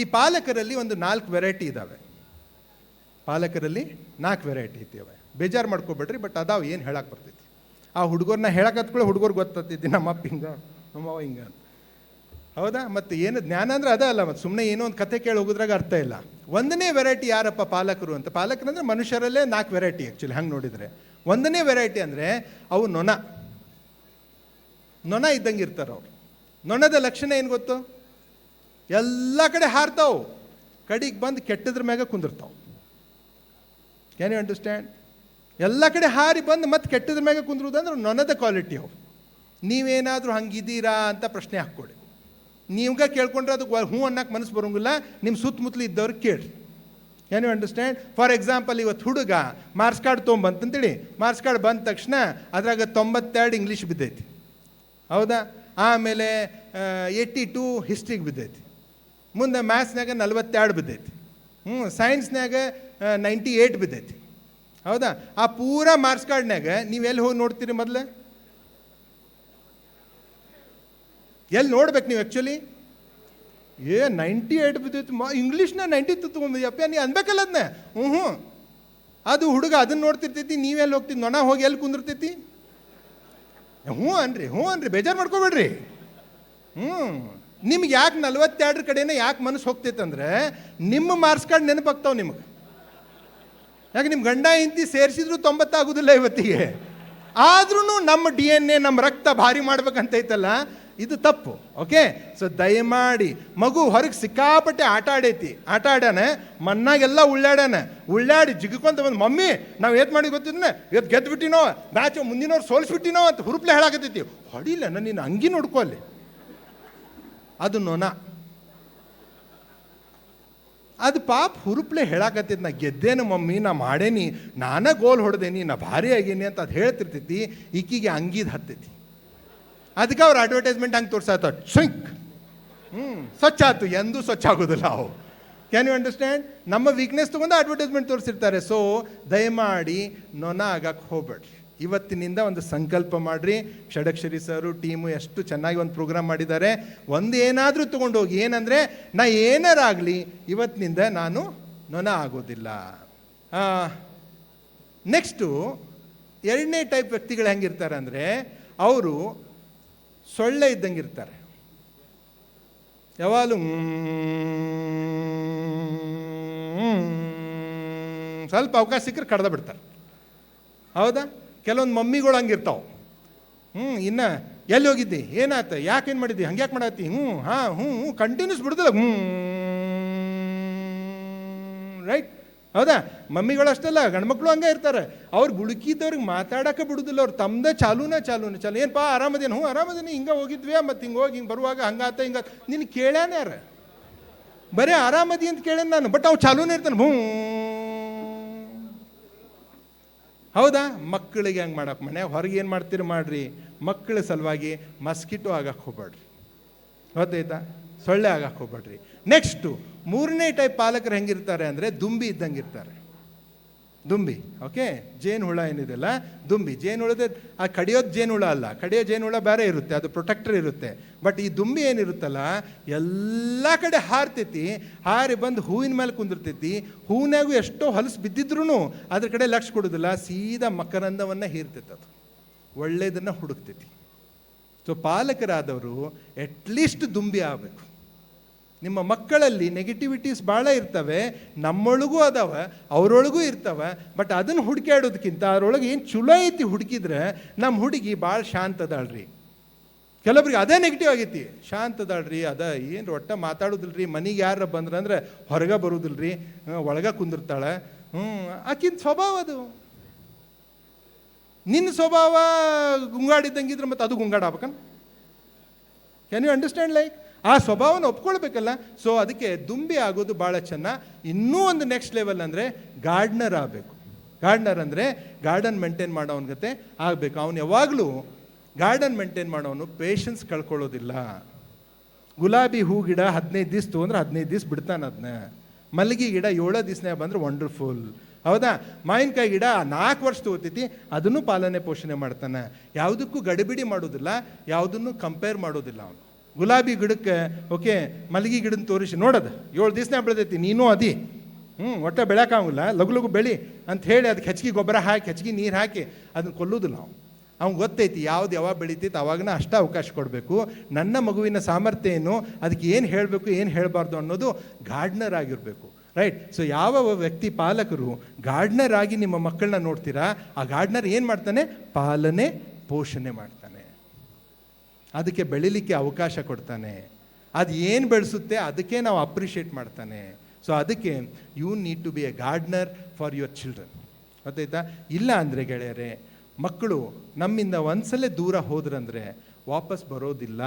ಈ ಪಾಲಕರಲ್ಲಿ ಒಂದು ನಾಲ್ಕು ವೆರೈಟಿ ಇದ್ದಾವೆ ಪಾಲಕರಲ್ಲಿ ನಾಲ್ಕು ವೆರೈಟಿ ಇದ್ದಾವೆ ಬೇಜಾರು ಮಾಡ್ಕೊಬೇಡ್ರಿ ಬಟ್ ಅದಾವ ಏನು ಹೇಳಕ್ಕೆ ಬರ್ತೈತಿ. ಆ ಹುಡುಗರನ್ನ ಹುಡುಗರ್ಗೆ ಹುಡುಗರು ಗೊತ್ತೈತಿ ನಮ್ಮಪ್ಪ ಹಿಂಗ ನಮ್ಮವ ಹಿಂಗ ಹೌದಾ? ಮತ್ತು ಏನು ಜ್ಞಾನ ಅಂದ್ರೆ ಅದ ಅಲ್ಲ, ಮತ್ತು ಸುಮ್ಮನೆ ಏನೋ ಒಂದು ಕತೆ ಕೇಳಿ ಹೋಗೋದ್ರಾಗ ಅರ್ಥ ಇಲ್ಲ. ಒಂದನೇ ವೆರೈಟಿ ಯಾರಪ್ಪ ಪಾಲಕರು ಅಂತ? ಪಾಲಕರು ಅಂದರೆ ಮನುಷ್ಯರಲ್ಲೇ ನಾಲ್ಕು ವೆರೈಟಿ ಆ್ಯಕ್ಚುಲಿ ಹಂಗೆ ನೋಡಿದರೆ. ಒಂದನೇ ವೆರೈಟಿ ಅಂದರೆ ಅವು ನೊಣ. ನೊಣ ಇದ್ದಂಗೆ ಇರ್ತಾರೆ ಅವ್ರು. ನೊಣದ ಲಕ್ಷಣ ಏನು ಗೊತ್ತು? ಎಲ್ಲ ಕಡೆ ಹಾರ್ತಾವು. ಕಡಿಗೆ ಬಂದು ಕೆಟ್ಟದ್ರ ಮ್ಯಾಗ ಕುಂದಿರ್ತಾವೆ. ಕ್ಯಾನ್ ಯು ಅಂಡರ್ಸ್ಟ್ಯಾಂಡ್ ಎಲ್ಲ ಕಡೆ ಹಾರಿ ಬಂದು ಮತ್ತೆ ಕೆಟ್ಟದ್ರ ಮ್ಯಾಗ ಕುಂದ್ರುದಂದ್ರೆ ನನ್ನದ ಕ್ವಾಲಿಟಿ ಅವು. ನೀವೇನಾದರೂ ಹಂಗಿದ್ದೀರಾ ಅಂತ ಪ್ರಶ್ನೆ ಹಾಕ್ಕೊಡಿ. ನೀವ್ಗ ಕೇಳ್ಕೊಂಡ್ರೆ ಅದಕ್ಕೆ ಹ್ಞೂ ಅನ್ನಕ್ಕೆ ಮನಸ್ಸು ಬರೋಂಗಿಲ್ಲ. ನಿಮ್ಮ ಸುತ್ತಮುತ್ತಲು ಇದ್ದವ್ರಿಗೆ ಕೇಳಿ can you understand for example ಇವತ್ತು ಹುಡುಗ ಮಾರ್ಕ್ಸ್ ಕಾರ್ಡ್ ತೊಗೊಂಬಂತಂತೇಳಿ ಮಾರ್ಕ್ಸ್ ಕಾರ್ಡ್ ಬಂದ ತಕ್ಷಣ ಅದ್ರಾಗ ತೊಂಬತ್ತೆರಡು ಇಂಗ್ಲೀಷ್ ಬಿದ್ದೈತಿ. ಹೌದಾ? ಆಮೇಲೆ ಏಯ್ಟಿ ಟು ಹಿಸ್ಟ್ರಿಗೆ ಬಿದ್ದೈತಿ. ಮುಂದೆ ಮ್ಯಾಥ್ಸ್ನಾಗ ನಲ್ವತ್ತೆರಡು ಬಿದ್ದೈತಿ. ಹ್ಞೂ ಸೈನ್ಸ್ನಾಗ ನೈಂಟಿ ಏಯ್ಟ್ ಬಿದ್ದೈತಿ. ಹೌದಾ? ಆ ಪೂರ ಮಾರ್ಕ್ಸ್ ಕಾರ್ಡ್ನಾಗ ನೀವು ಎಲ್ಲಿ ಹೋಗಿ ನೋಡ್ತೀರಿ ಮೊದಲು? ಎಲ್ಲಿ ನೋಡ್ಬೇಕು ನೀವು ಆ್ಯಕ್ಚುಲಿ ಏ ನೈಂಟಿ ಏಯ್ಟ್ ಬಿದ್ದೈತಿ. ಮಾ ಇಂಗ್ಲೀಷ್ನ ನೈಂಟಿ ತೊಗೊಂಡು ನೀ ಅನ್ಬೇಕಲ್ಲ ಅದನ್ನ ಹ್ಞೂ ಹ್ಞೂ ಅದು ಹುಡುಗ ಅದನ್ನ ನೋಡ್ತಿರ್ತೈತಿ ನೀವೆಲ್ಲಿ ಹೋಗ್ತೀವಿ ನೊಣ ಹೋಗಿ ಎಲ್ಲಿ ಕುಂದಿರ್ತೈತಿ? ಹ್ಞೂ ಅನ್ರಿ ಹ್ಞೂ ಅನ್ರಿ. ಬೇಜಾರು ಮಾಡ್ಕೋಬೇಡ್ರಿ. ಹ್ಞೂ ನಿಮ್ಗೆ ಯಾಕೆ ನಲ್ವತ್ತೆರಡರ ಕಡೆನೇ ಯಾಕೆ ಮನಸ್ಸು ಹೋಗ್ತೈತಂದ್ರೆ ನಿಮ್ಮ ಮಾರ್ಕ್ಸ್ ಕಾರ್ಡ್ ನೆನಪಾಗ್ತಾವೆ ನಿಮಗೆ. ಯಾಕೆ ನಿಮ್ಮ ಗಂಡ ಇಂತಿ ಸೇರಿಸಿದ್ರು ತೊಂಬತ್ತಾಗೋದಿಲ್ಲ ಇವತ್ತಿಗೆ. ಆದ್ರೂ ನಮ್ಮ ಡಿ ಎನ್ ಎ ನಮ್ಮ ರಕ್ತ ಭಾರಿ ಮಾಡ್ಬೇಕಂತೈತಲ್ಲ, ಇದು ತಪ್ಪು, ಓಕೆ? ಸೊ ದಯಮಾಡಿ, ಮಗು ಹೊರಗೆ ಸಿಕ್ಕಾಪಟ್ಟೆ ಆಟ ಆಡೈತಿ, ಆಟ ಆಡ್ಯಾನೆ, ಮಣ್ಣಾಗೆಲ್ಲ ಉಳ್ಳಾಡ್ಯಾನೆ, ಉಳ್ಳಾಡಿ ಜಿಗ್ಕೊಂತ ಬಂದು, ಮಮ್ಮಿ, ನಾವು ಏತ್ ಮಾಡಿ ಗೊತ್ತಿದ್ನೆ? ಇವತ್ತು ಗೆದ್ದು ಬಿಟ್ಟಿನೋ ಮ್ಯಾಚ್ ಮುಂದಿನವ್ರು ಸೋಲಿಸ್ಬಿಟ್ಟಿನೋ ಅಂತ ಹುರುಪ್ಲೆ ಹೇಳಾಕತ್ತೈತಿ. ಹೊಡಿಲ್ಲ ನಾನು ನೀನು ಅಂಗಿ ನೋಡ್ಕೊ ಅದು ನೊಣ. ಅದು ಪಾಪ ಹುರುಪ್ಲೆ ಹೇಳಾಕತ್ತೈತಿ ನಾ ಗೆದ್ದೇನು ಮಮ್ಮಿ, ನಾ ಮಾಡೇನಿ, ನಾನ ಗೋಲ್ ಹೊಡೆದೇನಿ, ನಾ ಭಾರಿ ಆಗೇನಿ ಅಂತ ಅದು ಹೇಳ್ತಿರ್ತೈತಿ, ಈಕಿಗೆ ಅಂಗಿದ್ ಹತ್ತೈತಿ. ಅದಕ್ಕೆ ಅವ್ರು ಅಡ್ವರ್ಟೈಸ್ಮೆಂಟ್ ಹಂಗೆ ತೋರ್ಸಾತ ಸ್ವಿಂಕ್ ಹ್ಞೂ ಸ್ವಚ್ಛ ಆಯ್ತು ಎಂದೂ ಸ್ವಚ್ಛ ಆಗೋದಿಲ್ಲ ಅವು. ಕ್ಯಾನ್ ಯು ಅಂಡರ್ಸ್ಟ್ಯಾಂಡ್ ನಮ್ಮ ವೀಕ್ನೆಸ್ ತೊಗೊಂಡು ಅಡ್ವರ್ಟೈಸ್ಮೆಂಟ್ ತೋರಿಸಿರ್ತಾರೆ ಸೊ ದಯಮಾಡಿ ನೊನ ಆಗಕ್ಕೆ ಹೋಗ್ಬೇಡ್ರಿ. ಇವತ್ತಿನಿಂದ ಒಂದು ಸಂಕಲ್ಪ ಮಾಡಿರಿ. ಷಡಕ್ಷರಿ ಸರು, ಟೀಮು ಎಷ್ಟು ಚೆನ್ನಾಗಿ ಒಂದು ಪ್ರೋಗ್ರಾಮ್ ಮಾಡಿದ್ದಾರೆ. ಒಂದು ಏನಾದರೂ ತೊಗೊಂಡೋಗಿ, ಏನಂದರೆ, ನಾ ಏನಾರಾಗಲಿ, ಇವತ್ತಿನಿಂದ ನಾನು ನೊಣ ಆಗೋದಿಲ್ಲ. ನೆಕ್ಸ್ಟು, ಎರಡನೇ ಟೈಪ್ ವ್ಯಕ್ತಿಗಳು ಹೆಂಗಿರ್ತಾರೆ ಅಂದರೆ, ಅವರು ಸೊಳ್ಳೆ ಇದ್ದಂಗೆ ಇರ್ತಾರೆ. ಯಾವಾಗಲೂ ಸ್ವಲ್ಪ ಅವಕಾಶ ಸಿಕ್ಕರೆ ಕಡ್ದ ಬಿಡ್ತಾರೆ. ಹೌದಾ? ಕೆಲವೊಂದು ಮಮ್ಮಿಗಳು ಹಂಗಿರ್ತಾವೆ. ಹ್ಞೂ ಇನ್ನ ಎಲ್ಲಿ ಹೋಗಿದ್ದಿ? ಏನಾಯ್ತು? ಯಾಕೇನು ಮಾಡಿದ್ದಿ? ಹಂಗೆ ಯಾಕೆ ಮಾಡತ್ತಿ? ಹ್ಞೂ ಹಾಂ ಹ್ಞೂ ಹ್ಞೂ ಕಂಟಿನ್ಯೂಸ್ ಬಿಡ್ದಲ್ಲ. ಹ್ಞೂ ರೈಟ್ ಹೌದಾ? ಮಮ್ಮಿಗಳು ಅಷ್ಟಲ್ಲ, ಗಂಡ್ಮಕ್ಳು ಹಂಗೆ ಇರ್ತಾರೆ. ಅವ್ರು ಗುಳುಕಿದ್ದವ್ರಿಗೆ ಮಾತಾಡೋಕೆ ಬಿಡುದಿಲ್ಲ. ಅವ್ರು ತಮ್ಮದೇ ಚಾಲೂನ ಚಾಲೂನ, ಚಾಲು. ಏನಪ್ಪ ಆರಾಮದೇನು? ಹ್ಞೂ, ಆರಾಮದೇನಿ. ಹಿಂಗೆ ಹೋಗಿದ್ವಿ ಮತ್ತು ಹಿಂಗೆ ಹೋಗಿ, ಹಿಂಗೆ ಬರುವಾಗ ಹಂಗಾತ ಹಿಂಗ ನಿನ್ನ ಕೇಳ್ಯಾನ ಯಾರ? ಬರೀ ಆರಾಮದಿ ಅಂತ ಕೇಳ್ಯಾನ ನಾನು. ಬಟ್ ಅವ್ನು ಚಾಲೂನೇ ಇರ್ತಾನೆ. ಹ್ಞೂ ಹೌದಾ? ಮಕ್ಕಳಿಗೆ ಹಂಗೆ ಮಾಡಕ್ಕೆ ಮನೆ, ಹೊರಗೆ ಏನು ಮಾಡ್ತೀರಿ ಮಾಡ್ರಿ. ಮಕ್ಕಳ ಸಲುವಾಗಿ ಮಸ್ಕಿಟೋ ಆಗಕ್ಕೆ ಹೋಗ್ಬೇಡ್ರಿ ಗೊತ್ತಾಯ್ತಾ? ಸೊಳ್ಳೆ ಆಗಕ್ಕೆ ಹೋಗ್ಬೇಡ್ರಿ ನೆಕ್ಸ್ಟು ಮೂರನೇ ಟೈಪ್ ಪಾಲಕರು ಹೆಂಗಿರ್ತಾರೆ ಅಂದರೆ ದುಂಬಿ ಇದ್ದಂಗೆ ಇರ್ತಾರೆ. ದುಂಬಿ ಓಕೆ ಜೇನು ಹುಳ ಏನಿದೆಲ್ಲ ದುಂಬಿ. ಜೇನು ಹುಳದ, ಆ ಕಡಿಯೋದು ಜೇನು ಹುಳ ಅಲ್ಲ. ಕಡಿಯೋ ಜೇನು ಹುಳ ಬೇರೆ ಇರುತ್ತೆ, ಅದು ಪ್ರೊಟೆಕ್ಟರ್ ಇರುತ್ತೆ. ಬಟ್ ಈ ದುಂಬಿ ಏನಿರುತ್ತಲ್ಲ, ಎಲ್ಲ ಕಡೆ ಹಾರ್ತೈತಿ, ಹಾರಿ ಬಂದು ಹೂವಿನ ಮೇಲೆ ಕುಂದಿರ್ತೈತಿ. ಹೂವಿನಾಗೂ ಎಷ್ಟೋ ಹೊಲಸು ಬಿದ್ದಿದ್ರು ಅದ್ರ ಕಡೆ ಲಕ್ಷ ಕೊಡೋದಿಲ್ಲ, ಸೀದಾ ಮಕರಂದವನ್ನು ಹೀರ್ತೈತೆ ಅದು. ಒಳ್ಳೆಯದನ್ನು ಹುಡುಕ್ತೈತಿ. ಸೊ ಪಾಲಕರಾದವರು ಅಟ್ಲೀಸ್ಟ್ ದುಂಬಿ ಆಗಬೇಕು. ನಿಮ್ಮ ಮಕ್ಕಳಲ್ಲಿ ನೆಗೆಟಿವಿಟೀಸ್ ಭಾಳ ಇರ್ತವೆ, ನಮ್ಮೊಳಗೂ ಅದಾವೆ, ಅವರೊಳಗೂ ಇರ್ತವೆ ಬಟ್ ಅದನ್ನು ಹುಡುಕಾಡೋದಕ್ಕಿಂತ ಅದರೊಳಗೆ ಏನು ಚಲೋ ಐತಿ ಹುಡುಕಿದ್ರೆ ನಮ್ಮ ಹುಡುಗಿ ಭಾಳ ಶಾಂತ ಅದಾಳ್ರಿ ಕೆಲವೊಬ್ರಿಗೆ ಅದೇ ನೆಗೆಟಿವ್ ಆಗೈತಿ ಶಾಂತ ಅದಾಳ್ರಿ ಅದ ಏನು ಒಟ್ಟ ರೀ ಮನೆಗೆ ಯಾರ ಬಂದ್ರೆ ಅಂದ್ರೆ ಹೊರಗೆ ಬರೋದಿಲ್ರಿ ಒಳಗೆ ಕುಂದಿರ್ತಾಳೆ ಹ್ಞೂ ಆಕಿನ ಸ್ವಭಾವ ಅದು. ನಿನ್ನ ಸ್ವಭಾವ ಗುಂಗಾಡಿದ್ದಂಗಿದ್ರೆ ಮತ್ತು ಅದು ಗುಂಗಾಡ ಆಗ್ಬೇಕನ್ ಕ್ಯಾನ್ ಯು ಅಂಡರ್ಸ್ಟ್ಯಾಂಡ್ ಲೈಕ್ ಆ ಸ್ವಭಾವನ ಒಪ್ಕೊಳ್ಬೇಕಲ್ಲ? ಸೊ ಅದಕ್ಕೆ ದುಂಬಿ ಆಗೋದು ಭಾಳ ಚೆನ್ನ. ಇನ್ನೂ ಒಂದು ನೆಕ್ಸ್ಟ್ ಲೆವೆಲ್ ಅಂದರೆ ಗಾರ್ಡ್ನರ್ ಆಗಬೇಕು. ಗಾರ್ಡ್ನರ್ ಅಂದರೆ ಗಾರ್ಡನ್ ಮೇಂಟೈನ್ ಕತೆ ಆಗಬೇಕು. ಅವನು ಯಾವಾಗಲೂ ಗಾರ್ಡನ್ ಮೇಂಟೈನ್ ಮಾಡೋನು ಪೇಷನ್ಸ್ ಕಳ್ಕೊಳ್ಳೋದಿಲ್ಲ. ಗುಲಾಬಿ ಹೂ ಗಿಡ ಹದಿನೈದು ದಿವ್ಸ ತೊಗೊಂಡ್ರೆ ಹದಿನೈದು ದಿವ್ಸ ಬಿಡ್ತಾನೆ ಅದನ್ನ ಮಲ್ಲಿಗೆ ಗಿಡ ಏಳು ದಿವ್ಸನೇ ಬಂದ್ರೆ ವಂಡರ್ಫುಲ್ ಹೌದಾ? ಮಾವಿನಕಾಯಿ ಗಿಡ ನಾಲ್ಕು ವರ್ಷ ತಗೋತೈತಿ ಅದನ್ನು ಪಾಲನೆ ಪೋಷಣೆ ಮಾಡ್ತಾನೆ. ಯಾವುದಕ್ಕೂ ಗಡಿಬಿಡಿ ಮಾಡೋದಿಲ್ಲ, ಯಾವುದನ್ನು ಕಂಪೇರ್ ಮಾಡೋದಿಲ್ಲ ಅವನು. ಗುಲಾಬಿ ಗಿಡಕ್ಕೆ, ಓಕೆ ಮಲ್ಗಿ ಗಿಡನ ತೋರಿಸಿ, ನೋಡೋದು, ಏಳು ದಿವಸನೇ ಬೆಳೆದೈತಿ, ನೀನು ಅದಿ. ಹ್ಞೂ ಒಟ್ಟೆ ಬೆಳೆಯೋಕ್ಕಾಗಲ್ಲ ಲಘು ಲಘು ಬೆಳಿ ಅಂತ ಹೇಳಿ ಅದಕ್ಕೆ ಹೆಚ್ಚಿಗೆ ಗೊಬ್ಬರ ಹಾಕಿ ಹೆಚ್ಚಿಗೆ ನೀರು ಹಾಕಿ ಅದನ್ನು ಕೊಲ್ಲೋದು ನಾವು ಅವ್ನು ಗೊತ್ತೈತಿ ಯಾವ್ದು ಯಾವಾಗ ಬೆಳಿತೈತೆ, ಅವಾಗನ ಅಷ್ಟೇ ಅವಕಾಶ ಕೊಡಬೇಕು. ನನ್ನ ಮಗುವಿನ ಸಾಮರ್ಥ್ಯ ಏನು, ಅದಕ್ಕೆ ಏನು ಹೇಳಬೇಕು, ಏನು ಹೇಳಬಾರ್ದು ಅನ್ನೋದು ಗಾರ್ಡ್ನರ್ ಆಗಿರಬೇಕು, ರೈಟ್? ಸೊ ಯಾವ ವ್ಯಕ್ತಿ ಪಾಲಕರು ಗಾರ್ಡ್ನರ್ ಆಗಿ ನಿಮ್ಮ ಮಕ್ಕಳನ್ನ ನೋಡ್ತೀರಾ, ಆ ಗಾರ್ಡ್ನರ್ ಏನು ಮಾಡ್ತಾನೆ? ಪಾಲನೆ, ಪೋಷಣೆ ಮಾಡ್ತಾನೆ. ಅದಕ್ಕೆ ಬೆಳಿಲಿಕ್ಕೆ ಅವಕಾಶ ಕೊಡ್ತಾನೆ. ಅದು ಏನು ಬೆಳೆಸುತ್ತೆ ಅದಕ್ಕೆ ನಾವು ಅಪ್ರಿಷಿಯೇಟ್ ಮಾಡ್ತಾನೆ. ಸೊ ಅದಕ್ಕೆ you need to be a gardener for your children ಗೊತ್ತಾಯ್ತಾ? ಇಲ್ಲ ಅಂದರೆ ಗೆಳೆಯರೆ, ಮಕ್ಕಳು ನಮ್ಮಿಂದ ಒಂದ್ಸಲ ದೂರ ಹೋದ್ರಂದ್ರೆ ವಾಪಸ್ ಬರೋದಿಲ್ಲ.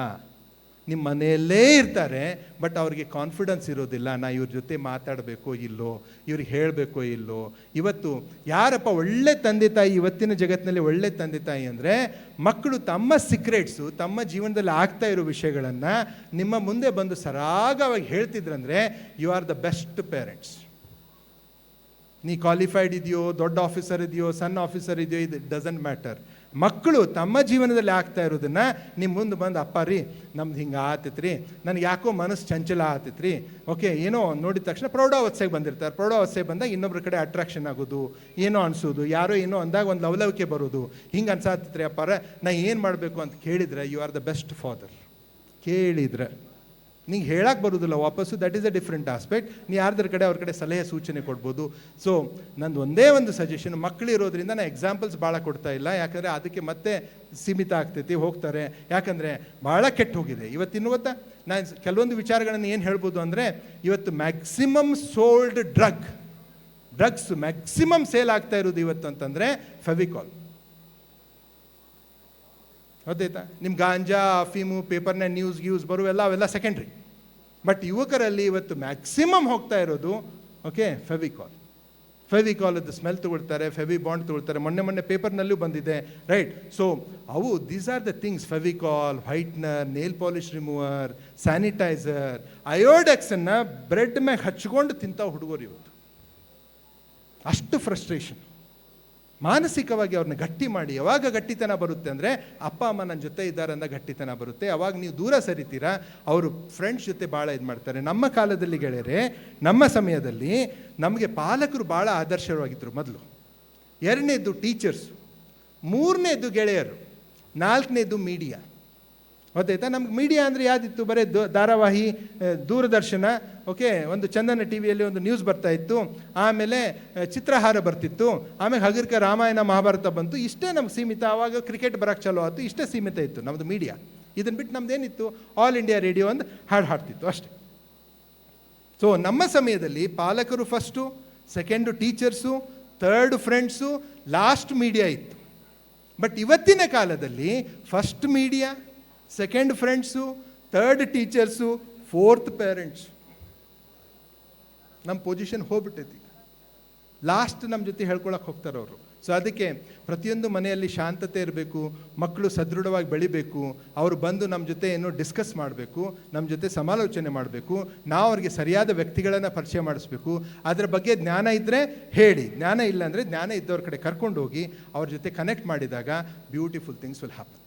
ನಿಮ್ಮ ಮನೆಯಲ್ಲೇ ಇರ್ತಾರೆ ಬಟ್ ಅವ್ರಿಗೆ ಕಾನ್ಫಿಡೆನ್ಸ್ ಇರೋದಿಲ್ಲ, ನಾ ಇವ್ರ ಜೊತೆ ಮಾತಾಡಬೇಕೋ ಇಲ್ಲೋ, ಇವ್ರಿಗೆ ಹೇಳಬೇಕೋ ಇಲ್ಲೋ. ಇವತ್ತು ಯಾರಪ್ಪ ಒಳ್ಳೆ ತಂದೆ ತಾಯಿ, ಇವತ್ತಿನ ಜಗತ್ತಿನಲ್ಲಿ ಒಳ್ಳೆ ತಂದೆ ತಾಯಿ ಅಂದರೆ, ಮಕ್ಕಳು ತಮ್ಮ ಸೀಕ್ರೆಟ್ಸು ತಮ್ಮ ಜೀವನದಲ್ಲಿ ಆಗ್ತಾ ಇರೋ ವಿಷಯಗಳನ್ನು ನಿಮ್ಮ ಮುಂದೆ ಬಂದು ಸರಾಗವಾಗಿ ಹೇಳ್ತಿದ್ರಂದರೆ you are the best parents ನೀ ಕ್ವಾಲಿಫೈಡ್ ಇದೆಯೋ, ದೊಡ್ಡ ಆಫೀಸರ್ ಇದೆಯೋ, ಸಣ್ಣ ಆಫೀಸರ್ ಇದೆಯೋ ಇದು ಡಸಂಟ್ ಮ್ಯಾಟರ್ ಮಕ್ಕಳು ತಮ್ಮ ಜೀವನದಲ್ಲಿ ಆಗ್ತಾ ಇರೋದನ್ನು ನಿಮ್ಮ ಮುಂದೆ ಬಂದು, ಅಪ್ಪ ರೀ, ನಮ್ದು ಹಿಂಗೆ ಆತೈತ್ರಿ ನನಗೆ ಯಾಕೋ ಮನಸ್ಸು ಚಂಚಲ ಆತೈತ್ರಿ ಓಕೆ, ಏನೋ ನೋಡಿದ ತಕ್ಷಣ ಪ್ರೌಢಾವಸ್ಥೆಗೆ ಬಂದಿರ್ತಾರೆ. ಪ್ರೌಢಾವಸ್ಥೆಗೆ ಬಂದಾಗ ಇನ್ನೊಬ್ಬರ ಕಡೆ ಅಟ್ರಾಕ್ಷನ್ ಆಗೋದು, ಏನೋ ಅನ್ಸೋದು, ಯಾರೋ ಏನೋ ಅಂದಾಗ ಒಂದು ಲವಲವಿಕೆ ಬರೋದು. ಹಿಂಗೆ ಅನ್ಸಾತೈತ್ರಿ, ಅಪ್ಪಾರ. ನಾ ಏನು ಮಾಡಬೇಕು ಅಂತ ಕೇಳಿದ್ರೆ you are the best father ಕೇಳಿದ್ರೆ. ನಿಂಗೆ ಹೇಳಕ್ಕೆ ಬರೋದಿಲ್ಲ, ವಾಪಸ್ಸು that is a different aspect ನೀ ಯಾರ್ದ್ರ ಕಡೆ ಅವ್ರ ಕಡೆ ಸಲಹೆ, ಸೂಚನೆ ಕೊಡ್ಬೋದು. ಸೊ ನಂದು ಒಂದೇ ಒಂದು ಸಜೆಷನ್ ಮಕ್ಕಳು ಇರೋದ್ರಿಂದ ನಾನು ಎಕ್ಸಾಂಪಲ್ಸ್ ಭಾಳ ಕೊಡ್ತಾ ಇಲ್ಲ. ಯಾಕಂದರೆ ಅದಕ್ಕೆ ಮತ್ತೆ ಸೀಮಿತ ಆಗ್ತೈತಿ, ಹೋಗ್ತಾರೆ. ಯಾಕಂದರೆ ಭಾಳ ಕೆಟ್ಟು ಹೋಗಿದೆ. ಇವತ್ತಿನ ನಾನು ಕೆಲವೊಂದು ವಿಚಾರಗಳನ್ನು ಏನು ಹೇಳ್ಬೋದು ಅಂದರೆ, ಇವತ್ತು maximum sold drug drugs maximum sale ಆಗ್ತಾ ಇರೋದು ಇವತ್ತು ಅಂತಂದರೆ ಫೆವಿಕಾಲ್ ಗೊತ್ತಾಯ್ತಾ ನಿಮ್ಮ ಗಾಂಜಾ, ಅಫೀಮು, ಪೇಪರ್ನ ನ್ಯೂಸ್ ಗ್ಯೂಸ್ ಬರುವೆಲ್ಲ ಅವೆಲ್ಲ ಸೆಕೆಂಡ್ರಿ ಬಟ್ ಯುವಕರಲ್ಲಿ ಇವತ್ತು ಮ್ಯಾಕ್ಸಿಮಮ್ ಹೋಗ್ತಾ ಇರೋದು ಓಕೆ ಫೆವಿಕಾಲ್ ಫೆವಿಕಾಲದ್ದು ಸ್ಮೆಲ್ ತಗೊಳ್ತಾರೆ ಫೆವಿ ಬಾಂಡ್ ತಗೊಳ್ತಾರೆ. ಮೊನ್ನೆ ಮೊನ್ನೆ ಪೇಪರ್ನಲ್ಲೂ ಬಂದಿದೆ ರೈಟ್ ಸೊ ಅವು these are the things Fevicol whitener nail polish remover sanitizer ಅಯೋಡೆಕ್ಸನ್ನು bread ಮ್ಯಾಗೆ ಹಚ್ಕೊಂಡು ತಿಂತಾವ ಹುಡುಗರು ಇವತ್ತು. ಅಷ್ಟು ಫ್ರಸ್ಟ್ರೇಷನ್ ಮಾನಸಿಕವಾಗಿ ಅವ್ರನ್ನ ಗಟ್ಟಿ ಮಾಡಿ. ಯಾವಾಗ ಗಟ್ಟಿತನ ಬರುತ್ತೆ ಅಂದರೆ, ಅಪ್ಪ, ಅಮ್ಮ ನನ್ನ ಜೊತೆ ಇದ್ದಾರೆ ಅಂದ ಗಟ್ಟಿತನ ಬರುತ್ತೆ. ಅವಾಗ ನೀವು ದೂರ ಸರಿತೀರಾ, ಅವರು ಫ್ರೆಂಡ್ಸ್ ಜೊತೆ ಭಾಳ ಇದು ಮಾಡ್ತಾರೆ. ನಮ್ಮ ಕಾಲದಲ್ಲಿ ಗೆಳೆಯರೆ, ನಮ್ಮ ಸಮಯದಲ್ಲಿ ನಮಗೆ ಪಾಲಕರು ಭಾಳ ಆದರ್ಶವಾಗಿದ್ದರು ಮೊದಲು. ಎರಡನೇದು ಟೀಚರ್ಸು ಮೂರನೇದು ಗೆಳೆಯರು ನಾಲ್ಕನೇದು ಮೀಡಿಯಾ ಗೊತ್ತಾಯ್ತಾ ನಮ್ಗೆ ಮೀಡಿಯಾ ಅಂದರೆ ಯಾವುದಿತ್ತು? ಬರೀ ದ- ಧಾರಾವಾಹಿ ದೂರದರ್ಶನ, ಓಕೆ, ಒಂದು ಚಂದನ ಟಿ ವಿಯಲ್ಲಿ ಒಂದು ನ್ಯೂಸ್ ಬರ್ತಾ ಇತ್ತು. ಆಮೇಲೆ ಚಿತ್ರಹಾರ ಬರ್ತಿತ್ತು. ಆಮೇಲೆ ಹಗರ್ಕ ರಾಮಾಯಣ ಮಹಾಭಾರತ ಬಂತು. ಇಷ್ಟೇ ನಮ್ಗೆ ಸೀಮಿತ. ಆವಾಗ ಕ್ರಿಕೆಟ್ ಬರೋಕ್ಕೆ ಚಲೋ ಆಯ್ತು. ಇಷ್ಟೇ ಸೀಮಿತ ಇತ್ತು ನಮ್ಮದು ಮೀಡಿಯಾ ಇದನ್ನು ಬಿಟ್ಟು ನಮ್ದು ಏನಿತ್ತು? ಆಲ್ ಇಂಡಿಯಾ ರೇಡಿಯೋ ಒಂದು ಹಾಡು ಹಾಡ್ತಿತ್ತು ಅಷ್ಟೇ. ಸೊ ನಮ್ಮ ಸಮಯದಲ್ಲಿ ಪಾಲಕರು first second teachers third friends last media ಇತ್ತು. ಬಟ್ ಇವತ್ತಿನ ಕಾಲದಲ್ಲಿ first media second friends third teachers fourth parents ನಮ್ಮ ಪೊಸಿಷನ್ ಹೋಗ್ಬಿಟ್ಟೈತಿ. ಲಾಸ್ಟ್ ನಮ್ಮ ಜೊತೆ ಹೇಳ್ಕೊಳಕ್ಕೆ ಹೋಗ್ತಾರೆ ಅವರು. ಸೊ ಅದಕ್ಕೆ ಪ್ರತಿಯೊಂದು ಮನೆಯಲ್ಲಿ ಶಾಂತತೆ ಇರಬೇಕು ಮಕ್ಕಳು ಸದೃಢವಾಗಿ ಬೆಳಿಬೇಕು, ಅವರು ಬಂದು ನಮ್ಮ ಜೊತೆ ಏನು ಡಿಸ್ಕಸ್ ಮಾಡಬೇಕು ನಮ್ಮ ಜೊತೆ ಸಮಾಲೋಚನೆ ಮಾಡಬೇಕು, ನಾವು ಅವ್ರಿಗೆ ಸರಿಯಾದ ವ್ಯಕ್ತಿಗಳನ್ನು ಪರಿಚಯ ಮಾಡಿಸ್ಬೇಕು. ಅದರ ಬಗ್ಗೆ ಜ್ಞಾನ ಇದ್ದರೆ ಹೇಳಿ. ಜ್ಞಾನ ಇಲ್ಲಾಂದರೆ ಜ್ಞಾನ ಇದ್ದವ್ರ ಕಡೆ ಕರ್ಕೊಂಡು ಹೋಗಿ ಅವ್ರ ಜೊತೆ ಕನೆಕ್ಟ್ ಮಾಡಿದಾಗ ಬ್ಯೂಟಿಫುಲ್ ಥಿಂಗ್ಸ್ ವಿಲ್ ಹ್ಯಾಪನ್